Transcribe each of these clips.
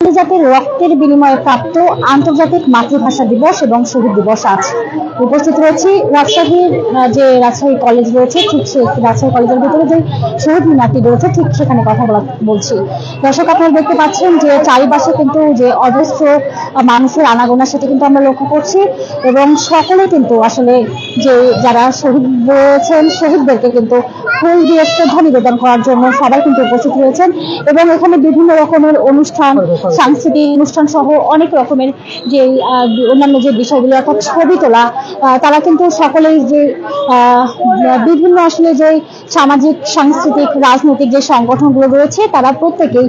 আন্তর্জাতিক রক্তের বিনিময়ে প্রাপ্ত আন্তর্জাতিক মাতৃভাষা দিবস এবং শহীদ দিবস আজ উপস্থিত রয়েছি। রাজশাহীর যে রাজশাহী কলেজ রয়েছে, ঠিক সে রাজশাহী কলেজের ভিতরে যে শহীদ মিনারটি রয়েছে, ঠিক সেখানে কথা বলা বলছি। দর্শক, আপনারা দেখতে পাচ্ছেন যে চারিপাশে কিন্তু যে অজস্র মানুষের আনাগোনা সেটা কিন্তু আমরা লক্ষ্য করছি এবং সকলে কিন্তু আসলে যে যারা শহীদ রয়েছেন, শহীদদেরকে কিন্তু ফুল দিয়ে শ্রদ্ধা নিবেদন করার জন্য সবাই কিন্তু উপস্থিত রয়েছেন এবং এখানে বিভিন্ন রকমের অনুষ্ঠান সাংস্কৃতিক অনুষ্ঠান সহ অনেক রকমের যে অন্যান্য যে বিষয়গুলো অর্থাৎ ছবি তোলা তারা কিন্তু সকলেই যে বিভিন্ন আসলে যে সামাজিক, সাংস্কৃতিক, রাজনৈতিক যে সংগঠনগুলো রয়েছে, তারা প্রত্যেকেই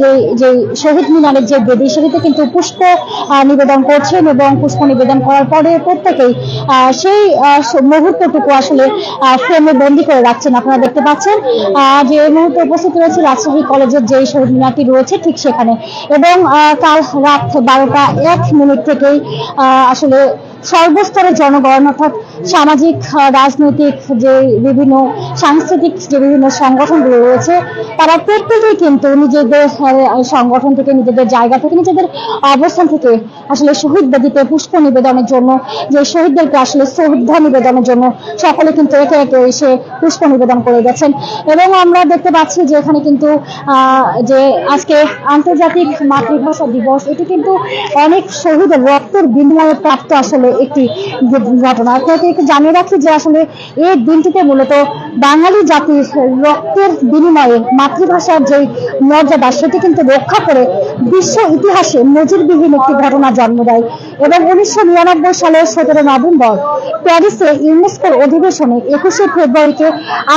যে যে শহীদ মিনারের যে বেদি সেটিতে কিন্তু পুষ্প নিবেদন করছেন এবং পুষ্প নিবেদন করার পরে প্রত্যেকেই সেই মুহূর্তটুকু আসলে ফ্রেমে বন্দি করে রাখছেন। আপনারা দেখতে পাচ্ছেন যে মুহূর্তে উপস্থিত রয়েছে রাজশাহী কলেজের যে শহীদ মিনারটি রয়েছে, ঠিক সেখানে এবং কাল রাত বারোটা এক মিনিট থেকেই আসলে সর্বস্তরের জনগণ অর্থাৎ সামাজিক রাজনৈতিক যে বিভিন্ন, সাংস্কৃতিক যে বিভিন্ন সংগঠনগুলো রয়েছে, তারা প্রত্যেকেই কিন্তু নিজেদের সংগঠন থেকে, নিজেদের জায়গা থেকে, নিজেদের অবস্থান থেকে আসলে শহীদ বেদিতে পুষ্প নিবেদনের জন্য, যে শহীদদেরকে আসলে শ্রদ্ধা নিবেদনের জন্য সকলে কিন্তু একে একে এসে পুষ্প নিবেদন করে গেছেন। এবং আমরা দেখতে পাচ্ছি যে এখানে কিন্তু যে আজকে আন্তর্জাতিক মাতৃভাষা দিবস, এটি কিন্তু অনেক শহীদের রক্তের বিনিময়ে প্রাপ্ত আসলে একটি ঘটনা। আপনাকে একটু জানিয়ে রাখি যে আসলে এই দিনটিতে মূলত বাঙালি জাতির রক্তের বিনিময়ে মাতৃভাষার যে মর্যাদা, সেটি কিন্তু রক্ষা করে বিশ্ব ইতিহাসে নজিরবিহীন একটি ঘটনা জন্ম দেয় এবং উনিশশো নিরানব্বই সালের সতেরো নভেম্বর প্যারিসে ইউনেস্কোর অধিবেশনে একুশে ফেব্রুয়ারিকে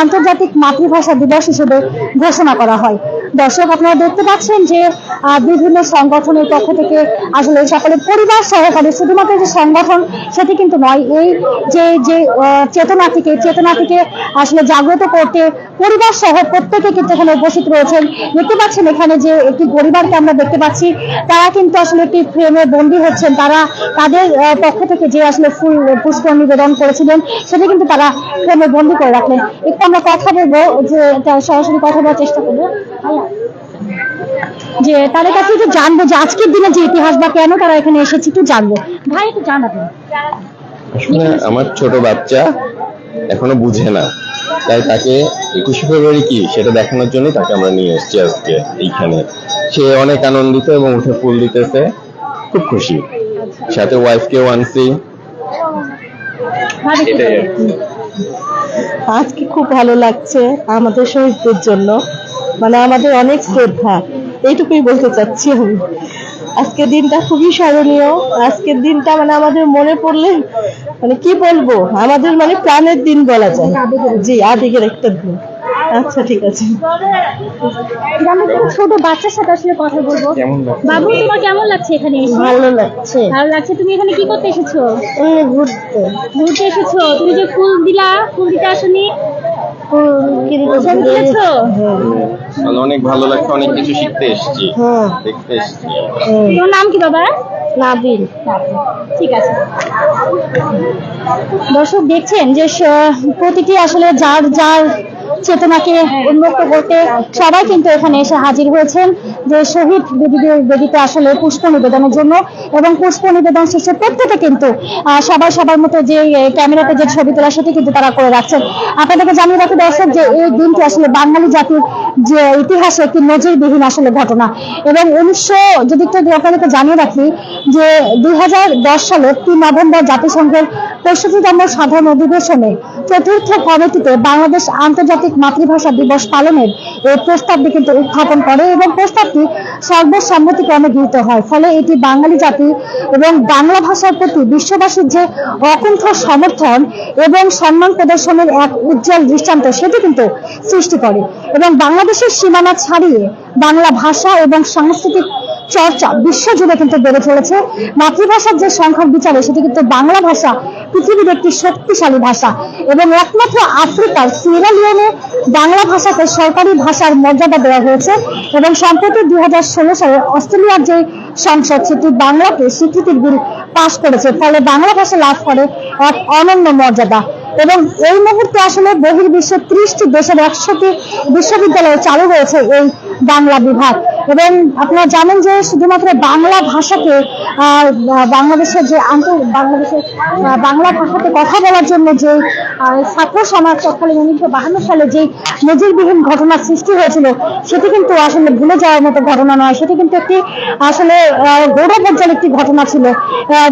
আন্তর্জাতিক মাতৃভাষা দিবস হিসেবে ঘোষণা করা হয়। দর্শক আপনারা দেখতে পাচ্ছেন যে বিভিন্ন সংগঠনের পক্ষ থেকে আসলে সকলে পরিবার সহকারে শুধুমাত্র যে সংগঠন সেটি কিন্তু নয় এই যে যে আহ, চেতনাটিকে চেতনাটিকে আসলে জাগ্রত করতে পরিবার সহ প্রত্যেকে কিন্তু এখানে উপস্থিত রয়েছেন। দেখতে পাচ্ছেন এখানে যে একটি পরিবারকে আমরা দেখতে পাচ্ছি তারা কিন্তু আসলে একটি ফ্রেমে বন্দী হচ্ছেন। তারা তাদের পক্ষ থেকে যে আসলে ফুল পুষ্প নিবেদন করেছিলেন সেটা কিন্তু তারা ফ্রেমে বন্দী করে রাখলেন। একটু আমরা কথা বলব যে সরাসরি কথা বলার চেষ্টা করব। যে তাদের কাছে একটু জানব যে আজকের দিনে যে ইতিহাস বা কেন তারা এখানে এসেছে একটু জানব। ভাই একটু জানাবেন আসলে আমার ছোট বাচ্চা এখনও বুঝে না। তাই তাকে একুশে ফেব্রুয়ারি কি সেটা দেখানোর জন্য তাকে আমরা নিয়ে এসেছি আজকে এইখানে। সে অনেক আনন্দিত এবং উঠে ফুল দিতেছে। খুব খুশি। সাথে ওয়াইফকেও আনছি। আজকে খুব ভালো লাগছে আমাদের শহীদদের জন্য। মানে আমাদের অনেক শ্রদ্ধা। এইটুকুই বলতে চাচ্ছি আমি। আজকের দিনটা খুবই স্মরণীয়। আজকের দিনটা মানে আমাদের মনে পড়লে মানে কি বলব? আমাদের মানে প্রাণের দিন বলা যায়। জি আবেগের একটা দিন। আচ্ছা ঠিক আছে। ছোট বাচ্চার সাথে আসলে কথা বলব? বাবু তোমার কেমন লাগছে এখানে ভালো লাগছে। ভালো লাগছে। তুমি এখানে কি করতে এসেছ? ঘুরতে। ঘুরতে এসেছ। তুমি যে ফুল দিলা ফুল দিতে আসনি? অনেক ভালো লাগছে অনেক কিছু শিখতে এসেছি হ্যাঁ। দেখতে এসেছি। তোর নাম কি বাবা? নাবিল। ঠিক আছে। দর্শক দেখছেন যে প্রতিটি আসলে যার যার চেতনাকে উন্মুক্ত করতে সবাই কিন্তু এখানে এসে হাজির হয়েছেন যে শহীদ বেদিতে- বেদিতে আসলে পুষ্প নিবেদনের জন্য এবং পুষ্প নিবেদন শেষে প্রত্যেকে কিন্তু সবাই সবার মতো যে ক্যামেরাতে যে ছবি তোলা সেটি কিন্তু তারা করে রাখছেন। আপনাদেরকে জানিয়ে রাখি দর্শক যে এই দিনটি আসলে বাঙালি জাতির যে ইতিহাসে, একটি নজিরবিহীন আসলে ঘটনা। এবং উনিশশো, যদি একটু আপনাদেরকে জানিয়ে রাখি যে দুই সালের তিন নভেম্বর জাতিসংঘের পঁয়ষট্টিতম সাধারণ অধিবেশনে চতুর্থ কমিটিতে বাংলাদেশ আন্তর্জাতিক মাতৃভাষা দিবস পালনের এই প্রস্তাবটি কিন্তু উত্থাপন করে এবং প্রস্তাবটি সর্বসম্মতিক্রমে গৃহীত হয়। ফলে এটি বাঙালি জাতি এবং বাংলা ভাষার প্রতি বিশ্ববাসীর যে অকুণ্ঠ সমর্থন এবং সম্মান প্রদর্শনের এক উজ্জ্বল দৃষ্টান্ত, সেটি কিন্তু সৃষ্টি করে। এবং বাংলাদেশের সীমানা ছাড়িয়ে বাংলা ভাষা এবং সাংস্কৃতিক চর্চা, বিশ্বজুড়ে কিন্তু বেড়ে চলেছে। মাতৃভাষার যে সংখ্যার বিচারে, সেটি কিন্তু বাংলা ভাষা, পৃথিবীর একটি শক্তিশালী ভাষা। এবং একমাত্র আফ্রিকার সিয়েরা লিওনে বাংলা ভাষাকে সরকারি ভাষার মর্যাদা দেওয়া হয়েছে। এবং সম্প্রতি দু হাজার ষোলো সালে অস্ট্রেলিয়ার যে সংসদ, সেটি বাংলাকে স্বীকৃতির বিল পাশ করেছে। ফলে বাংলা ভাষা লাভ করে এক অনন্য মর্যাদা। এবং এই মুহূর্তে আসলে বহির্বিশ্বের ত্রিশটি দেশের একশোটি বিশ্ববিদ্যালয়ে চালু হয়েছে এই বাংলা বিভাগ। এবং আপনারা জানেন যে শুধুমাত্র বাংলা ভাষাকে বাংলাদেশের যে আন্ত বাংলাদেশের বাংলা ভাষাতে কথা বলার জন্য যে ছাত্র সমাজ তৎকালীন উনিশশো বাহান্ন সালে যে নজিরবিহীন ঘটনা সৃষ্টি হয়েছিল, সেটি কিন্তু আসলে ভুলে যাওয়ার মতো ঘটনা নয়। সেটি কিন্তু একটি আসলে গৌরবোজ্জ্বল একটি ঘটনা ছিল।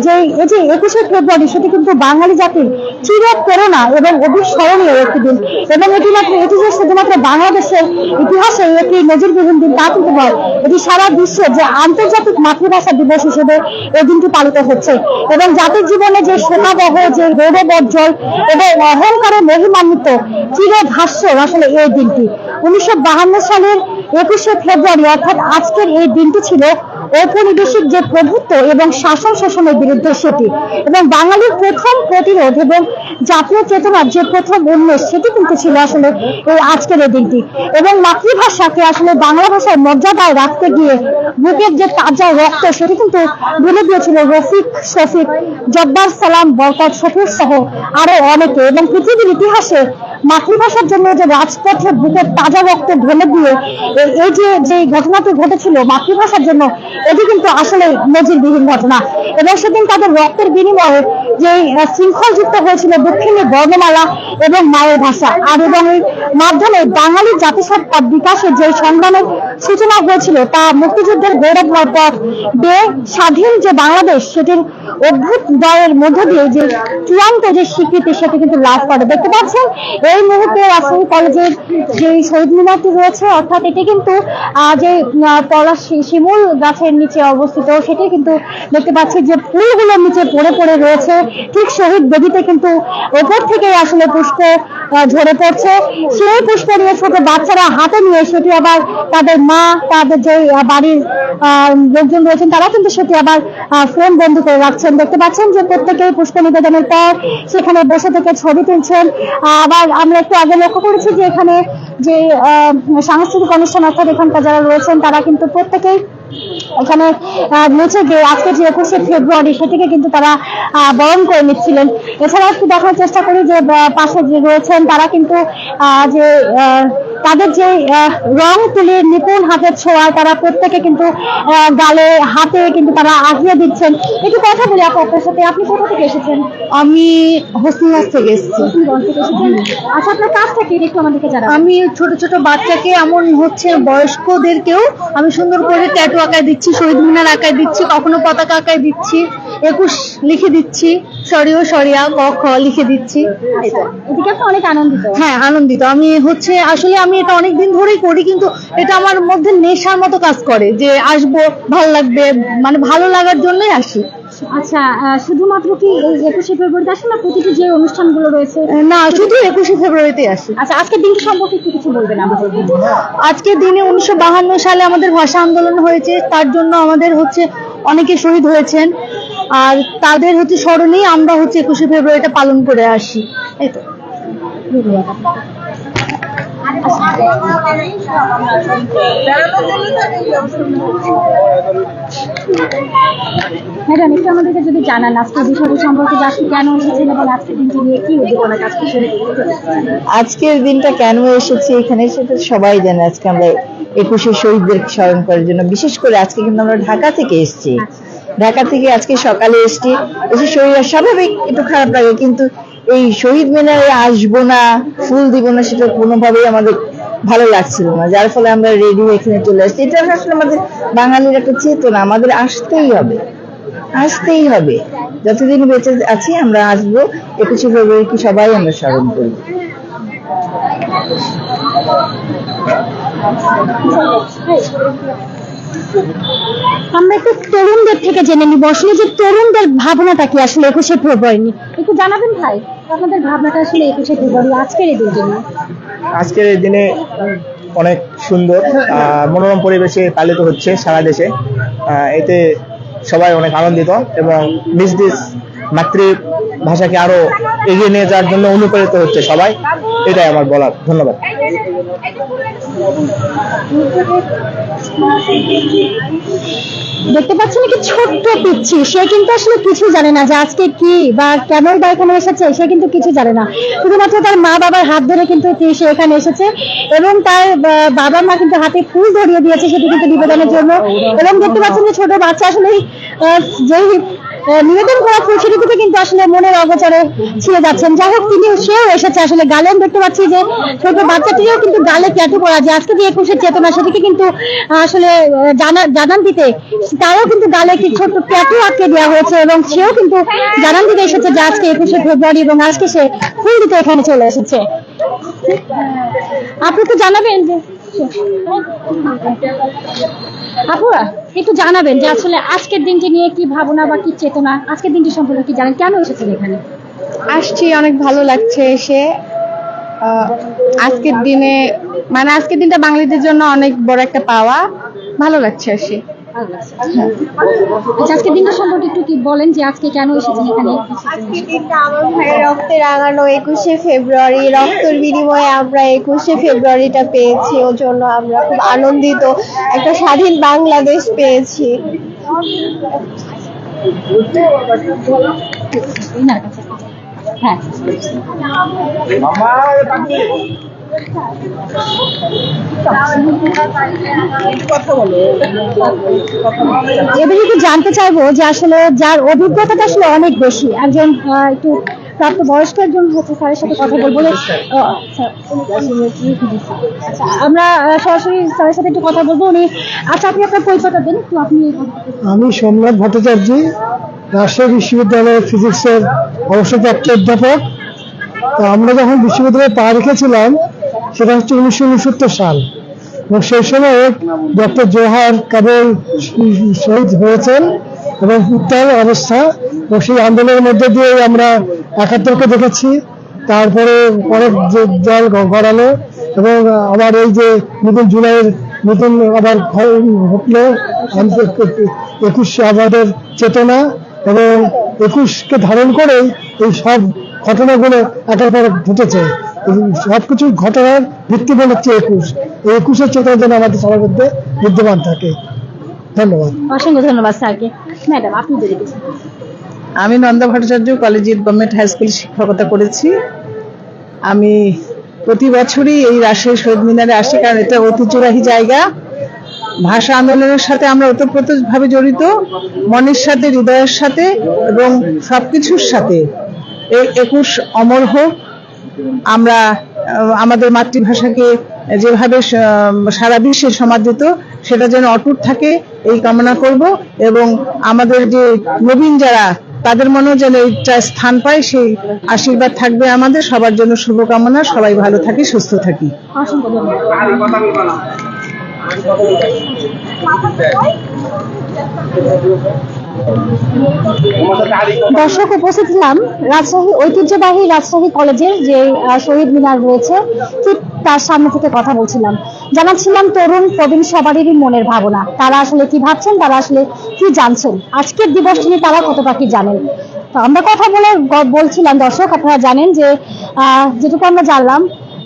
যে এই যে একুশে ফেব্রুয়ারি, সেটি কিন্তু বাঙালি জাতির চির প্রেরণা এবং অবিস্মরণীয় একটি দিন। এবং এটি এটি যে শুধুমাত্র বাংলাদেশের ইতিহাসে একটি নজিরবিহীন দিন, তা কিন্তু নয়। এটি সারা বিশ্বে যে আন্তর্জাতিক মাতৃভাষা দিবস হিসেবে এই দিনটি পালিত হচ্ছে এবং জাতির জীবনে যে শোকাবহ, যে গৌরবোজ্জ্বল এবং অহংকারে মহিমান্বিত চির ভাষ্য আসলে এই দিনটি। উনিশশো সালের একুশে ফেব্রুয়ারি অর্থাৎ আজকের এই দিনটি ছিল ঔপনিবেশিক যে প্রভুত্ব এবং শাসন শোষণের বিরুদ্ধে সেটি এবং বাঙালির প্রথম প্রতিরোধ এবং জাতীয় চেতনার যে প্রথম উন্মেষ সেটি কিন্তু ছিল আসলে এই আজকের এই দিনটি। এবং মাতৃভাষাকে আসলে বাংলা ভাষায় মর্যাদায় রাখতে গিয়ে বুকের যে তাজা রক্ত সেটি কিন্তু ঢেলে দিয়েছিল রফিক, শফিক, জব্বার সালাম, বরকত শফিক সহ আরও অনেকে এবং পৃথিবীর ইতিহাসে মাতৃভাষার জন্য যে রাজপথে বুকের তাজা রক্ত ঢেলে দিয়ে এই যে যে ঘটনাটি ঘটেছিল মাতৃভাষার জন্য এটি কিন্তু আসলে নজিরবিহীন ঘটনা। এবং সেদিন তাদের রক্তের বিনিময়ে যে আহ, শৃঙ্খল যুক্ত হয়েছিল দক্ষিণী বর্ণমালা এবং মায়ের ভাষা। আর এবং এর মাধ্যমে বাঙালি জাতিসত্তার বিকাশের যে সংগ্রামের সূচনা হয়েছিল তা মুক্তিযুদ্ধের গৌরবময় পথ বেয়ে স্বাধীন যে বাংলাদেশ সেটির অভ্যুদয়ের মধ্য দিয়ে যে চূড়ান্ত যে স্বীকৃতি সেটি কিন্তু লাভ করে। দেখতে পাচ্ছেন এই মুহূর্তে রাজশাহী কলেজের যে শহীদ মিনারটি রয়েছে অর্থাৎ এটি কিন্তু যে শি- শিমুল গাছের নিচে অবস্থিত সেটি কিন্তু দেখতে পাচ্ছি যে ফুলগুলোর নিচে পড়ে পড়ে রয়েছে। ঠিক শহীদ বেদিতে কিন্তু ওপর থেকে আসলে পুষ্প ঝরে পড়ছে। সেই পুষ্প নিয়ে ছোট বাচ্চারা হাতে নিয়ে সেটি আবার তাদের মা, তাদের যে বাড়ির লোকজন রয়েছেন তারা কিন্তু সেটি আবার ফ্রেম বন্ধ করে রাখছেন। দেখতে পাচ্ছেন যে প্রত্যেকেই পুষ্প নিবেদনের পর সেখানে বসে থেকে ছবি তুলছেন। আবার আমরা একটু আগে লক্ষ্য করেছি যে এখানে যে সাংস্কৃতিক অনুষ্ঠান অর্থাৎ এখানকার যারা রয়েছেন, তারা কিন্তু প্রত্যেকেই এখানে নিচে যে আজকে যে একুশে ফেব্রুয়ারি সেটিকে কিন্তু তারা বরণ করে নিচ্ছিলেন। এছাড়াও একটু দেখার চেষ্টা করি যে পাশে যে রয়েছেন তারা কিন্তু যে আহ, তাদের যে রং তুলির নিপুণ হাতের ছোঁয়ায় তারা প্রত্যেকে কিন্তু গালে হাতে কিন্তু তারা আগিয়ে দিচ্ছেন। একটু কথা বলি আপু আপনার সাথে। আপনি কোথা থেকে এসেছেন? আমি হোসেনগঞ্জ থেকে এসেছি। আচ্ছা আপনার কাজটা কি একটু আমাদেরকে জানাবেন আমি ছোট ছোট বাচ্চাকে এমন হচ্ছে বয়স্কদেরকেও আমি সুন্দর করে ট্যাটু আঁকায় দিচ্ছি শহীদ মিনার আঁকায় দিচ্ছি কখনো পতাকা আঁকায় দিচ্ছি। একুশ লিখে দিচ্ছি। সরিও সরিয়া ক খ লিখে দিচ্ছি। আচ্ছা, এদিকে আপনি অনেক আনন্দিত। হ্যাঁ আনন্দিত। আমি হচ্ছে আসলে আমি এটা অনেক দিন ধরেই করি কিন্তু এটা আমার মধ্যে নেশার মতো কাজ করে যে আসব ভালো লাগবে মানে ভালো লাগার জন্যই আসি। আচ্ছা শুধুমাত্র কি এই একুশে ফেব্রুয়ারিতে আসেন না প্রতিটি যে অনুষ্ঠানগুলো রয়েছে? না শুধু একুশে ফেব্রুয়ারিতে আসি। আচ্ছা আজকের দিনটি সম্পর্কে একটু কিছু বলবেন আমাদের। আজকের দিনে উনিশশো বাহান্ন সালে আমাদের ভাষা আন্দোলন হয়েছে তার জন্য আমাদের হচ্ছে অনেকে শহীদ হয়েছেন। আর তাদের হচ্ছে স্মরণেই আমরা হচ্ছে একুশে ফেব্রুয়ারিটা পালন করে আসি। এই তো। ম্যাডাম একটু আমাদেরকে যদি জানান আজকের বিষয়টি সম্পর্কে আজকে কেন এসেছেন এবং আজকের দিনটি নিয়ে কি উদ্দীপনা কাজ আজকের দিনটা কেন এসেছি এখানে সেটা সবাই জানে। আজকে আমরা একুশে শহীদদের স্মরণ করার জন্য। বিশেষ করে আজকে কিন্তু আমরা ঢাকা থেকে এসেছি। ঢাকা থেকে আজকে সকালে এসেছি। এসে শরীর স্বাভাবিক, একটু খারাপ লাগে, কিন্তু এই শহীদ মিনারে আসব না, ফুল দিব না, সেটা কোনোভাবেই আমাদের ভালো লাগছিল না। যার ফলে আমরা রেডি এখানে চলে আসছি। এটা আসলে আমাদের বাঙালির একটা চেতনা, আমাদের আসতেই হবে আসতেই হবে। যতদিন বেঁচে আছি, আমরা আসব। একুশে ফেব্রুয়ারি কি সবাই আমরা স্মরণ করব আমরা একটু তরুণদের থেকে জেনে নিব। আসলে যে তরুণদের ভাবনাটা কি? আসলে একুশে ফেব্রুয়ারি একটু জানাবেন ভাই, আপনাদের ভাবনাটা আসলে একুশে ফেব্রুয়ারি, আজকের এই দিনটি আজকের এই দিনে অনেক সুন্দর মনোরম পরিবেশে পালিত হচ্ছে সারা দেশে। এতে সবাই অনেক আনন্দিত এবং নিজ নিজ মাতৃ ভাষাকে আরও এগিয়ে নিয়ে যাওয়ার জন্য অনুপ্রেরিত হচ্ছে সবাই। এটাই আমার বলার। ধন্যবাদ। দেখতে পাচ্ছেন কি ছোট্ট পিচ্ছি। সে কিন্তু আসলে কিছু জানে না যে আজকে কি বা কেন বা এখানে এসেছে, সে কিন্তু কিছু জানে না। শুধুমাত্র তার মা বাবার হাত ধরে কিন্তু সে- এখানে এসেছে এবং তার বাবা মা কিন্তু হাতে ফুল ধরিয়ে দিয়েছে সেটি কিন্তু নিবেদনের জন্য। এবং দেখতে পাচ্ছেন যে ছোট বাচ্চা আসলে যেই নিবেদন করা ফুল সেটি থেকে কিন্তু আসলে মনের অগোচরে ছিঁড়ে যাচ্ছেন। যাই হোক, তিনি সেও এসেছে আসলে গালে আমি দেখতে পাচ্ছি যে ছোট বাচ্চাটিও কিন্তু গালে ট্যাটু করা যে আজকে যে একুশের চেতনা, সেটিকে কিন্তু আসলে জানা, জানান দিতে, তারও কিন্তু গালে একটি ছোট্ট ট্যাটু আটকে দেওয়া হয়েছে এবং সেও কিন্তু জানান দিতে এসেছে যে আজকে একুশে ফেব্রুয়ারি এবং আজকে সে ফুল দিতে এখানে চলে এসেছে। আপনি তো জানাবেন যে আপুরা একটু জানাবেন যে আসলে আজকের দিনটি নিয়ে কি ভাবনা বা কি চেতনা? আজকের দিনটি সম্পর্কে কি জানেন? কেন এসেছেন এখানে? আসছি, অনেক ভালো লাগছে এসে। আজকের দিনে মানে আজকের দিনটা বাঙালিদের জন্য অনেক বড় একটা পাওয়া। ভালো লাগছে এসে। আচ্ছা আজকের দিনটা সম্পর্কে একটু কি বলেন যে আজকে কেন এসেছেন এখানে? আজকের দিনটা আমার ভাইয়ের রক্তে রাঙানো একুশে ফেব্রুয়ারি রক্তের বিনিময়ে আমরা একুশে ফেব্রুয়ারিটা পেয়েছি। ওর জন্য আমরা খুব আনন্দিত। একটা স্বাধীন বাংলাদেশ পেয়েছি। হ্যাঁ। এবার একটু জানতে চাইব যে আসলে যার অভিজ্ঞতাটা আসলে অনেক বেশি। একজন একটু প্রাপ্ত বয়স্ক একজন হচ্ছে স্যারের সাথে কথা বলব আচ্ছা, আমরা সরাসরি স্যারের সাথে একটু কথা বলব। উনি আচ্ছা আপনি আপনার পরিচয়টা দিন একটু আপনি আমি সোমনাথ ভট্টাচার্য রাজশাহী বিশ্ববিদ্যালয়ের ফিজিক্সের অবসরপ্রাপ্ত অধ্যাপক। তো আমরা যখন বিশ্ববিদ্যালয়ে পা রেখেছিলাম সেটা হচ্ছে উনিশশো উনসত্তর সাল। এবং সেই সময় ডক্টর জোহার কেবল শহীদ হয়েছেন এবং উত্তাল অবস্থা এবং সেই আন্দোলনের মধ্যে দিয়ে আমরা একাত্তরকে দেখেছি। তারপরে অনেক দল গড়ালো এবং আবার এই যে নতুন জুলাইয়ের নতুন আবার ঘটলো একুশে আমাদের চেতনা এবং একুশকে ধারণ করেই এই সব ঘটনাগুলো একের পর ঘটেছে। সবকিছু ঘটনার ভিত্তিমূল হচ্ছে একুশ। এই একুশের চেতনা যেন আমাদের সবার মধ্যে বিদ্যমান থাকে। ধন্যবাদ। অসংখ্য ধন্যবাদ স্যারকে। ম্যাডাম আপনি যদি আমি Nanda Bhattacharya collegiate government high school শিক্ষকতা করেছি। আমি প্রতি বছরই এই রাজশাহী শহীদ মিনারে আসি কারণ এটা ঐতিহ্যবাহী জায়গা। ভাষা আন্দোলনের সাথে আমরা ওতপ্রোতভাবে জড়িত মনের সাথে হৃদয়ের সাথে এবং সবকিছুর সাথে। এই একুশ অমর হোক আমরা আমাদের মাতৃভাষাকে যেভাবে সারা বিশ্বে সমাদৃত সেটা যেন অটুট থাকে, এই কামনা করব। এবং আমাদের যে নবীন যারা, তাদের মনেও যেন এইটা স্থান পায়, সেই আশীর্বাদ থাকবে আমাদের। সবার জন্য শুভকামনা। সবাই ভালো থাকি, সুস্থ থাকি। অসংখ্য দর্শক, উপস্থিত ছিলাম রাজশাহী ঐতিহ্যবাহী রাজশাহী কলেজের যে শহীদ মিনার রয়েছে, ঠিক তার সামনে থেকে কথা বলছিলাম। জানাচ্ছিলাম তরুণ প্রবীণ সবারই মনের ভাবনা। তারা আসলে কি ভাবছেন, তারা আসলে কি জানছেন? আজকের দিবস নিয়ে তারা কতটা কি জানেন? আমরা কথা বলে বলছিলাম, দর্শক, আপনারা জানেন যে যেটুকু আমরা জানলাম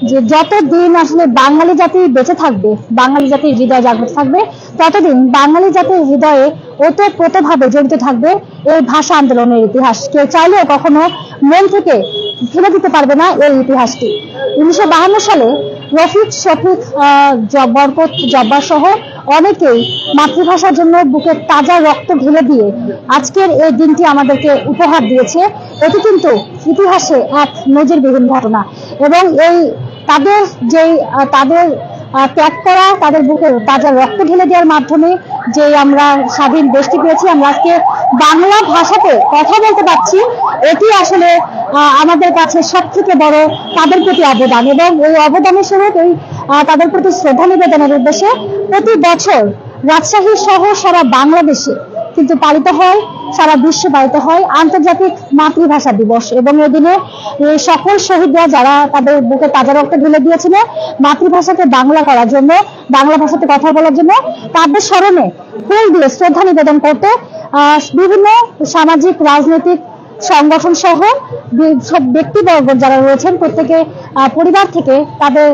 যে যতদিন আসলে বাঙালি জাতি বেঁচে থাকবে, বাঙালি জাতির হৃদয় জাগ্রত থাকবে, ততদিন বাঙালি জাতির হৃদয়ে ওতপ্রোতভাবে জড়িত থাকবে এই ভাষা আন্দোলনের ইতিহাস। কেউ চাইলেও কখনো মন থেকে ফেলে দিতে পারবে না এই ইতিহাসটি। উনিশশো বাহান্ন সালে রফিক শফিক বরকত জব্বার সহ অনেকেই মাতৃভাষার জন্য বুকে তাজা রক্ত ঢেলে দিয়ে আজকের এই দিনটি আমাদেরকে উপহার দিয়েছে। এটি কিন্তু ইতিহাসে এক নজিরবিহীন ঘটনা। এবং এই তাদের যেই তাদের ত্যাগ করা, তাদের বুকে তাজা রক্ত ঢেলে দেওয়ার মাধ্যমে যে আমরা স্বাধীন দেশটি পেয়েছি, আমরা আজকে বাংলা ভাষাতে কথা বলতে পারছি, এটি আসলে আমাদের কাছে সব থেকে বড় তাদের প্রতি অবদান এবং এই অবদানের স্বরূপ এই তাদের প্রতি শ্রদ্ধা নিবেদনের উদ্দেশ্যে প্রতি বছর রাজশাহী সহ সারা বাংলাদেশে কিন্তু পালিত হয়। সারা বিশ্বে পালিত হয় আন্তর্জাতিক মাতৃভাষা দিবস। এবং এদিনে সকল শহীদরা যারা তাদের বুকে তাজা রক্ত ঢেলে দিয়েছিল, মাতৃভাষাকে বাংলা করার জন্য, বাংলা ভাষাতে কথা বলার জন্য, তাদের স্মরণে ফুল দিয়ে শ্রদ্ধা নিবেদন করতে বিভিন্ন সামাজিক, রাজনৈতিক সংগঠন সহ সব ব্যক্তিবর্গ যারা রয়েছেন, প্রত্যেকে পরিবার থেকে তাদের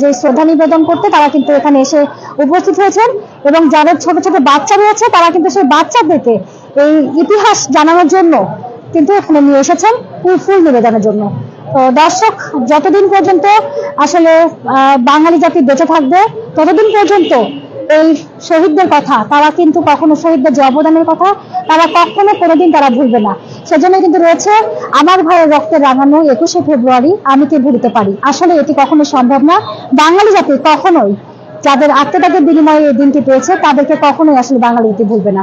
যে শ্রদ্ধা নিবেদন করতে তারা কিন্তু এখানে এসে উপস্থিত হয়েছেন। এবং যাদের ছোট ছোট বাচ্চা রয়েছে, তারা কিন্তু সেই বাচ্চাদেরকে এই ইতিহাস জানানোর জন্য কিন্তু এখানে নিয়ে এসেছেন ফুল নিবেদনের জন্য। তো দর্শক, যতদিন পর্যন্ত আসলে বাঙালি জাতি বেঁচে থাকবে, ততদিন পর্যন্ত এই শহীদদের কথা, তারা কিন্তু কখনো শহীদদের যে অবদানের কথা, তারা কখনো কোনোদিন তারা ভুলবে না। সেজন্য কিন্তু রয়েছে আমার ভাইয়ের রক্তে রাঙানো একুশে ফেব্রুয়ারি, আমি কে ভুলতে পারি। আসলে এটি কখনো সম্ভব না। বাঙালি জাতি কখনোই যাদের আত্মত্যাগের বিনিময়ে এই দিনটি পেয়েছে, তাদেরকে কখনোই আসলে বাঙালি ভুলবে না।